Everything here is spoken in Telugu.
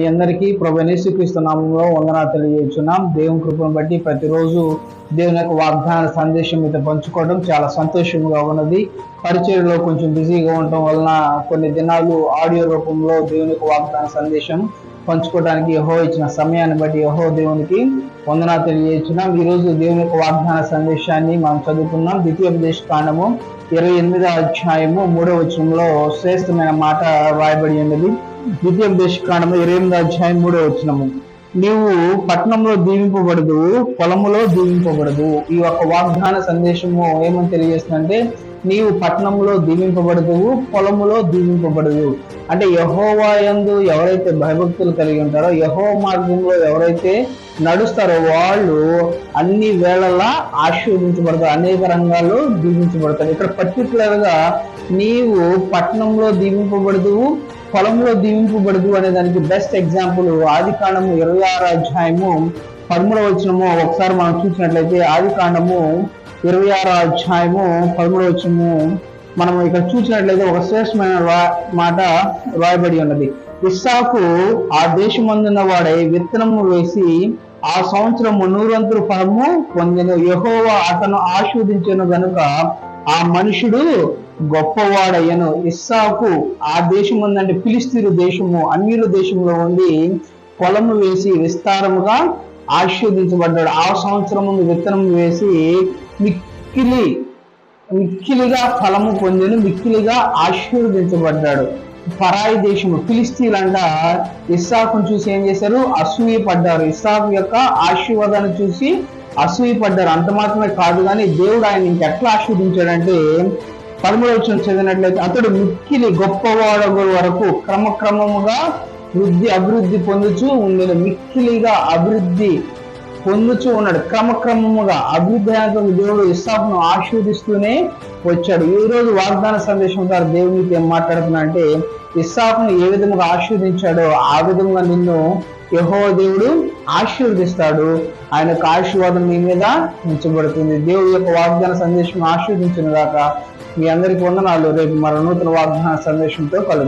మీ అందరికీ ప్రభు యేసుక్రీస్తు వందనాలు తెలియజేస్తున్నాం. దేవుని కృపను బట్టి ప్రతిరోజు దేవుని యొక్క వాగ్దాన సందేశం మీతో పంచుకోవడం చాలా సంతోషంగా ఉన్నది. పరిచయలో కొంచెం బిజీగా ఉండటం వలన కొన్ని దినాలు ఆడియో రూపంలో దేవుని యొక్క వాగ్దాన సందేశం పంచుకోవడానికి యహో ఇచ్చిన సమయాన్ని బట్టి యహో దేవునికి వందనా తెలియజేస్తున్నాం. ఈ రోజు దేవుని యొక్క వాగ్దాన సందేశాన్ని మనం చదువుకున్నాం ద్వితీయోపదేశ కాండము ఇరవై ఎనిమిదవ అధ్యాయము మూడో వచనంలో శ్రేష్టమైన మాట రాయబడి ఉన్నది. ద్వితీయోపదేశ కాండము ఇరవై ఎనిమిది అధ్యాయం మూడో వచ్చినము నీవు పట్టణంలో దీవింపబడదు పొలములో దీవింపబడదు. ఈ యొక్క వాగ్దాన సందేశము ఏమని తెలియజేస్తుందంటే నీవు పట్టణంలో దీవింపబడదు పొలములో దీవింపబడదు. అంటే యహోవా యందు ఎవరైతే భయభక్తులు కలిగి ఉంటారో యహో మార్గంలో ఎవరైతే నడుస్తారో వాళ్ళు అన్ని వేళలా ఆశీర్వదించబడతారు అనేక రంగాల్లో దీవించబడతారు. ఇక్కడ పర్టికులర్గా నీవు పట్టణంలో దీవింపబడదు పొలంలో దీవింపబడదు అనే దానికి బెస్ట్ ఎగ్జాంపుల్ ఆది కాండము ఇరవై ఆరు అధ్యాయము పదమూడవ వచనము. ఒకసారి మనం చూసినట్లయితే ఆది కాండము ఇరవై ఆరు అధ్యాయము పదమూడవ వచనము మనం ఇక్కడ చూసినట్లయితే ఒక శ్రేష్టమైన మాట రాయబడి ఉన్నది. ఇస్సాకు ఆ దేశమందున్న వాడై విత్తనము వేసి ఆ సంవత్సరం నూరంతులు ఫలము పొందిన. యహోవా అతను ఆస్వాదించను గనుక ఆ మనుషుడు గొప్పవాడయ్యను. ఇస్సాకు ఆ దేశం ఉందంటే పిలిస్తీరు దేశము అన్యుల దేశంలో ఉండి పొలము వేసి విస్తారముగా ఆశీర్వదించబడ్డాడు. ఆ సంవత్సరం ముందు విత్తనం వేసి మిక్కిలి మిక్కిలిగా ఫలము పొందిను మిక్కిలిగా ఆశీర్వదించబడ్డాడు. పరాయి దేశము ఫిలిస్తీన్లంట ఇస్సాకును చూసి ఏం చేశారు? అసూయ పడ్డారు ఇస్సాకు యొక్క ఆశీర్వాదాన్ని చూసి అసూయ పడ్డారు అంత మాత్రమే కాదు కానీ దేవుడు ఆయన ఇంకెట్లా ఆశీర్వదించాడంటే పదమూడు చదివినట్లయితే అతడు మిక్కిలి గొప్పవాడు వరకు క్రమక్రమముగా వృద్ధి అభివృద్ధి పొందుచూ ఉండేది మిక్కిలిగా అభివృద్ధి పొందుచూ ఉన్నాడు. క్రమక్రమముగా అభివృద్ధి అయినటువంటి దేవుడు ఇస్సాకును ఆశీర్దిస్తూనే వచ్చాడు. ఈ రోజు వాగ్దాన సందేశం ద్వారా దేవునికి ఏం మాట్లాడుతున్నా అంటే ఇస్సాకును ఏ విధంగా ఆశీర్దించాడో ఆ విధంగా నిన్ను యహో దేవుడు ఆశీర్వదిస్తాడు. ఆయనకు ఆశీర్వాదం మీ మీద ఉంచబడుతుంది. దేవుడి యొక్క వాగ్దాన సందేశం ఆశీర్వదించిన దాకా మీ అందరికీ వందనాలు. రేపు మరో నూతన వాగ్దాన సందేశంతో కలుగు